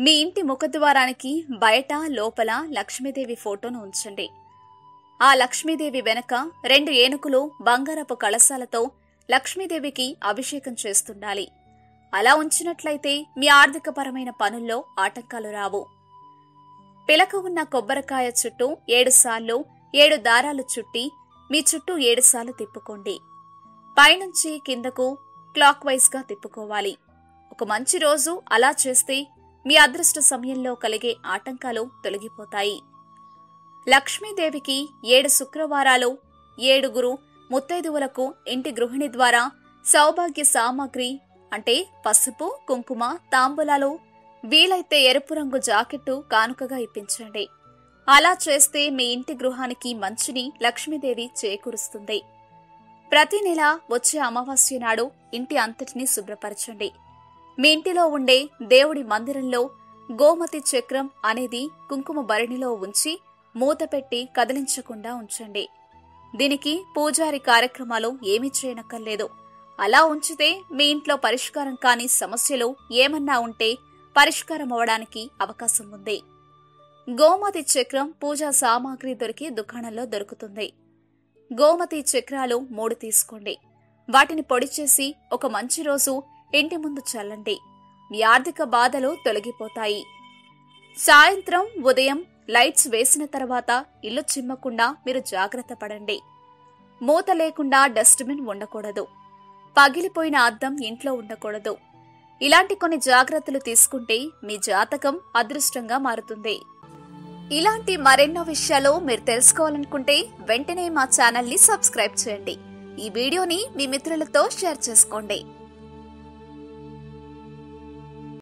మీ ఇంటి ముఖద్వారానికి బయట లోపల లక్ష్మీదేవి ఫోటోను ఉంచండి. ఆ లక్ష్మీదేవి వెనక రెండు ఏనుగులు బంగారపు కలశాలతో లక్ష్మీదేవికి అభిషేకం చేస్తుండాలి. అలా ఉంచినట్లయితే మీ ఆర్థికపరమైన పనుల్లో ఆటంకాలు రావు. పిలక ఉన్న కొబ్బరికాయ చుట్టూ ఏడుసార్లు ఏడు దారాలు చుట్టి మీ చుట్టూ ఏడుసార్లు తిప్పుకోండి. పైనుంచి కిందకు క్లాక్ వైజ్గా తిప్పుకోవాలి. ఒక మంచి రోజు అలా చేస్తే మీ అదృష్ట సమయంలో కలిగే ఆటంకాలు తొలగిపోతాయి. లక్ష్మీదేవికి ఏడు శుక్రవారాలు ఏడుగురు ముత్తైదువులకు ఇంటి గృహిణి ద్వారా సౌభాగ్య సామాగ్రి అంటే పసుపు కుంకుమ తాంబూలాలు వీలైతే ఎరుపు రంగు జాకెట్టు కానుకగా ఇప్పించండి. అలా చేస్తే మీ ఇంటి గృహానికి మంచిని లక్ష్మీదేవి చేకూరుస్తుంది. ప్రతి నెల వచ్చే అమావాస్య నాడు ఇంటి అంతటిని శుభ్రపరచండి. మీ ఇంటిలో ఉండే దేవుడి మందిరంలో గోమతి చక్రం అనేది కుంకుమ భరణిలో ఉంచి మూత పెట్టి కదిలించకుండా ఉంచండి. దీనికి పూజారి కార్యక్రమాలు ఏమీ చేయనక్కర్లేదు. అలా ఉంచితే మీ ఇంట్లో పరిష్కారం కాని సమస్యలు ఏమన్నా ఉంటే పరిష్కారం అవడానికి అవకాశం ఉంది. గోమతి చక్రం పూజా సామాగ్రి దొరికి దుకాణంలో దొరుకుతుంది. గోమతి చక్రాలు మూడు తీసుకోండి. వాటిని పొడి చేసి ఒక మంచి రోజు ఇంటి ముందు చల్లండి. మీ ఆర్థిక బాధలు తొలగిపోతాయి. సాయంత్రం ఉదయం లైట్స్ వేసిన తర్వాత ఇల్లు చిమ్మకుండా మీరు జాగ్రత్త పడండి. మూత లేకుండా డస్ట్బిన్ ఉండకూడదు. పగిలిపోయిన అద్దం ఇంట్లో ఉండకూడదు. ఇలాంటి కొన్ని జాగ్రత్తలు తీసుకుంటే మీ జాతకం అదృష్టంగా మారుతుంది. ఇలాంటి మరెన్నో విషయాలు మీరు తెలుసుకోవాలనుకుంటే వెంటనే మా ఛానల్ని సబ్స్క్రైబ్ చేయండి. ఈ వీడియోని మీ మిత్రులతో షేర్ చేసుకోండి.